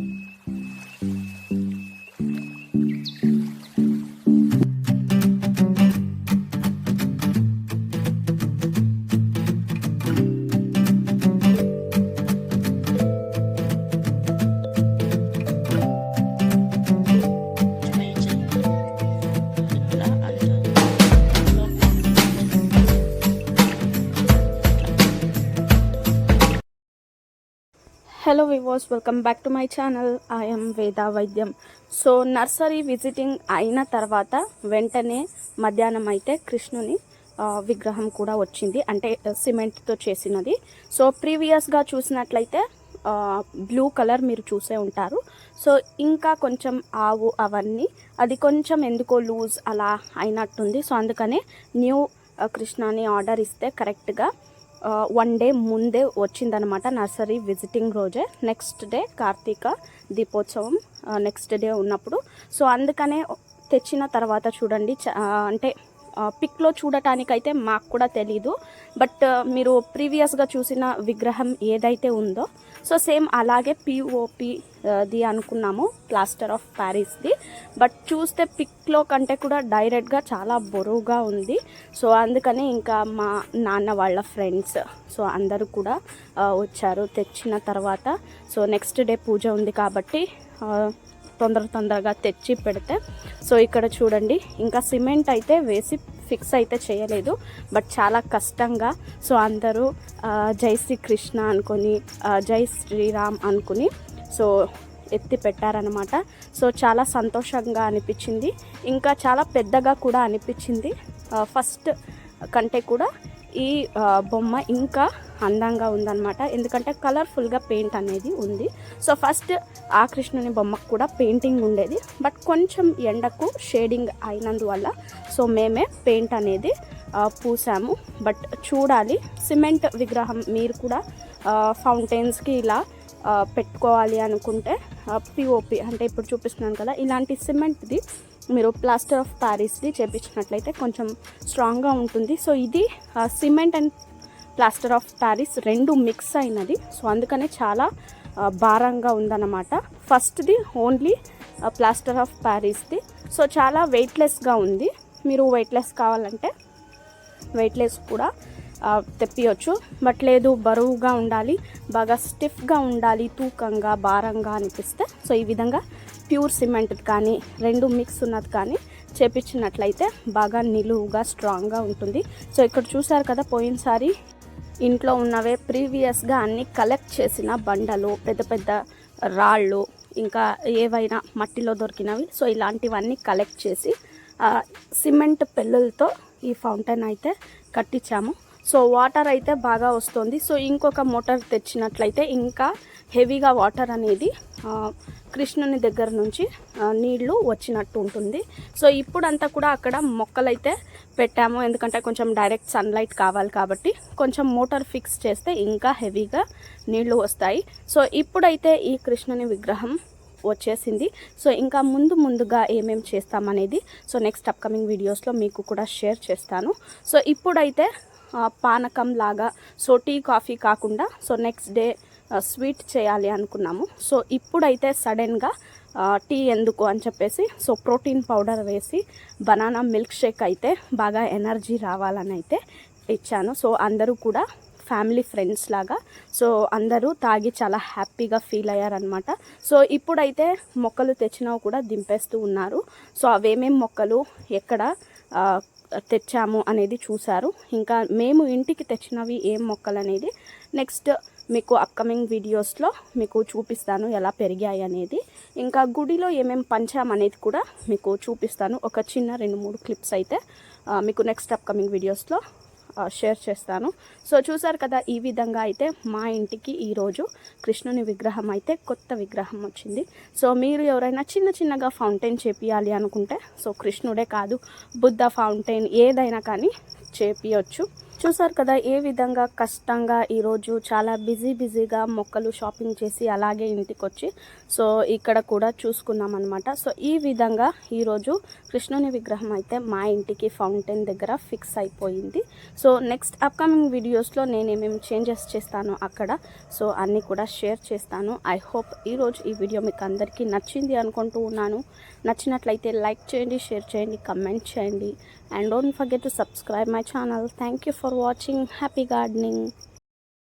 Mm-hmm. Hello వివోస్ welcome back to my channel I'm Veda వైద్యం so nursery visiting అయిన తర్వాత వెంటనే మధ్యాహ్నం అయితే కృష్ణుని విగ్రహం కూడా వచ్చింది. అంటే సిమెంట్తో చేసినది. సో ప్రీవియస్గా చూసినట్లయితే బ్లూ కలర్ మీరు చూసే ఉంటారు. సో ఇంకా కొంచెం ఆవు అవన్నీ అది కొంచెం ఎందుకో లూజ్ అలా అయినట్టుంది. సో అందుకనే న్యూ కృష్ణని ఆర్డర్ ఇస్తే కరెక్ట్గా వన్ డే ముందే వచ్చిందనమాట నర్సరీ విజిటింగ్ రోజే. Next day Karthika Deepotsavam next day ఉన్నప్పుడు. సో అందుకనే తెచ్చిన తర్వాత చూడండి చ- అంటే పిక్లో చూడటానికైతే మాకు కూడా తెలీదు. బట్ మీరు ప్రీవియస్గా చూసిన విగ్రహం ఏదైతే ఉందో సో సేమ్ అలాగే పిఓపిది అనుకున్నాము ప్లాస్టర్ ఆఫ్ ప్యారిస్ది బట్ చూస్తే పిక్లో కంటే కూడా డైరెక్ట్గా చాలా బరువుగా ఉంది. సో అందుకని ఇంకా మా నాన్న వాళ్ళ ఫ్రెండ్స్ సో అందరూ కూడా వచ్చారు తెచ్చిన తర్వాత. సో నెక్స్ట్ డే పూజ ఉంది కాబట్టి తొందర తొందరగా తెచ్చి పెడితే. సో ఇక్కడ చూడండి ఇంకా సిమెంట్ అయితే వేసి ఫిక్స్ అయితే చేయలేదు బట్ చాలా కష్టంగా. సో అందరూ జై శ్రీకృష్ణ అనుకొని అనుకుని జై శ్రీరామ్ అనుకుని సో ఎత్తి పెట్టారనమాట సో చాలా సంతోషంగా అనిపించింది. ఇంకా చాలా పెద్దగా కూడా అనిపించింది. ఫస్ట్ కంటే కూడా ఈ బొమ్మ ఇంకా అందంగా ఉందన్నమాట. ఎందుకంటే కలర్ఫుల్గా పెయింట్ అనేది ఉంది. సో ఫస్ట్ ఆ కృష్ణుని బొమ్మకు కూడా పెయింటింగ్ ఉండేది. బట్ కొంచెం ఎండకు షేడింగ్ అయినందువల్ల సో మేమే పెయింట్ అనేది పూసాము. బట్ చూడాలి సిమెంట్ విగ్రహం మీరు కూడా ఫౌంటైన్స్కి ఇలా పెట్టుకోవాలి అనుకుంటే పిఓపి అంటే ఇప్పుడు చూపిస్తున్నాను కదా ఇలాంటి సిమెంట్ది మీరు ప్లాస్టర్ ఆఫ్ ప్యారిస్ది చేపించినట్లయితే కొంచెం స్ట్రాంగ్గా ఉంటుంది. సో ఇది cement and plaster of Paris రెండు మిక్స్ అయినది. సో అందుకనే చాలా భారంగా ఉందన్నమాట. ఫస్ట్ది ఓన్లీ ప్లాస్టర్ ఆఫ్ ప్యారిస్ది. సో చాలా వెయిట్లెస్గా ఉంది. మీరు వెయిట్లెస్ కావాలంటే వెయిట్లెస్ కూడా తెప్పియొచ్చు. బట్ లేదు బరువుగా ఉండాలి బాగా స్టిఫ్గా ఉండాలి తూకంగా భారంగా అనిపిస్తే సో ఈ విధంగా ప్యూర్ సిమెంట్ కానీ రెండు మిక్స్ ఉన్నది కానీ చేపించినట్లయితే బాగా నిలువుగా స్ట్రాంగ్గా ఉంటుంది. సో ఇక్కడ చూసారు కదా పోయినసారి ఇంట్లో ఉన్నవే ప్రీవియస్గా అన్ని కలెక్ట్ చేసిన బండలు పెద్ద పెద్ద రాళ్ళు ఇంకా ఏవైనా మట్టిలో దొరికినవి. సో ఇలాంటివన్నీ కలెక్ట్ చేసి సిమెంట్ పెళ్ళులతో ఈ ఫౌంటైన్ అయితే కట్టించాము. సో వాటర్ అయితే బాగా వస్తుంది. సో ఇంకొక మోటార్ తెచ్చినట్లయితే ఇంకా హెవీగా వాటర్ అనేది కృష్ణుని దగ్గర నుంచి నీళ్ళు వచ్చినట్టు ఉంటుంది. సో ఇప్పుడంతా కూడా అక్కడ మొక్కలైతే పెట్టాము. ఎందుకంటే కొంచెం డైరెక్ట్ సన్లైట్ కావాలి కాబట్టి కొంచెం మోటార్ ఫిక్స్ చేస్తే ఇంకా హెవీగా నీళ్ళు వస్తాయి. సో ఇప్పుడైతే ఈ కృష్ణుని విగ్రహం వచ్చేసింది. సో ఇంకా ముందు ముందుగా ఏమేం చేస్తామనేది సో నెక్స్ట్ అప్కమింగ్ వీడియోస్లో మీకు కూడా షేర్ చేస్తాను. సో ఇప్పుడైతే పానకం లాగా. సో టీ కాఫీ కాకుండా సో నెక్స్ట్ డే స్వీట్ చేయాలి అనుకున్నాము. సో ఇప్పుడైతే సడన్గా టీ ఎందుకు అని చెప్పేసి సో ప్రోటీన్ పౌడర్ వేసి బనానా మిల్క్ షేక్ అయితే బాగా ఎనర్జీ రావాలని అయితే ఇచ్చాను. సో అందరూ కూడా ఫ్యామిలీ ఫ్రెండ్స్ లాగా సో అందరూ తాగి చాలా హ్యాపీగా ఫీల్ అయ్యారనమాట సో ఇప్పుడైతే మొక్కలు తెచ్చినవి కూడా దింపేస్తూ ఉన్నారు. సో అవేమేం మొక్కలు ఎక్కడ తెచ్చాము అనేది చూశారు. ఇంకా మేము ఇంటికి తెచ్చినవి ఏం మొక్కలు అనేది నెక్స్ట్ మీకు అప్కమింగ్ వీడియోస్లో మీకు చూపిస్తాను ఎలా పెరిగాయి అనేది. ఇంకా గుడిలో ఏమేమి పంచామనేది కూడా మీకు చూపిస్తాను. ఒక చిన్న రెండు మూడు క్లిప్స్ అయితే మీకు నెక్స్ట్ అప్కమింగ్ వీడియోస్లో షేర్ చేస్తాను. సో చూసారు కదా ఈ విధంగా అయితే మా ఇంటికి ఈరోజు కృష్ణుని విగ్రహం అయితే కొత్త విగ్రహం వచ్చింది. సో మీరు ఎవరైనా చిన్న చిన్నగా ఫౌంటైన్ చేపియాలి అనుకుంటే సో కృష్ణుడే కాదు బుద్ధ ఫౌంటైన్ ఏదైనా కానీ చేపియొచ్చు. చూసారు కదా ఏ విధంగా కష్టంగా ఈరోజు చాలా బిజీ బిజీగా మొక్కలు షాపింగ్ చేసి అలాగే ఇంటికి వచ్చి సో ఇక్కడ కూడా చూసుకున్నాం అనమాట సో ఈ విధంగా ఈరోజు కృష్ణుని విగ్రహం అయితే మా ఇంటికి ఫౌంటైన్ దగ్గర ఫిక్స్ అయిపోయింది. సో నెక్స్ట్ అప్కమింగ్ వీడియోస్లో నేను ఏమేమి చేంజెస్ చేస్తాను అక్కడ సో అన్నీ కూడా షేర్ చేస్తాను. ఐ హోప్ ఈరోజు ఈ వీడియో మీకు అందరికీ నచ్చింది అనుకుంటూ ఉన్నాను. నచ్చినట్లయితే లైక్ చేయండి షేర్ చేయండి కమెంట్ చేయండి. and don't to subscribe my channel. Thank you for for watching. Happy gardening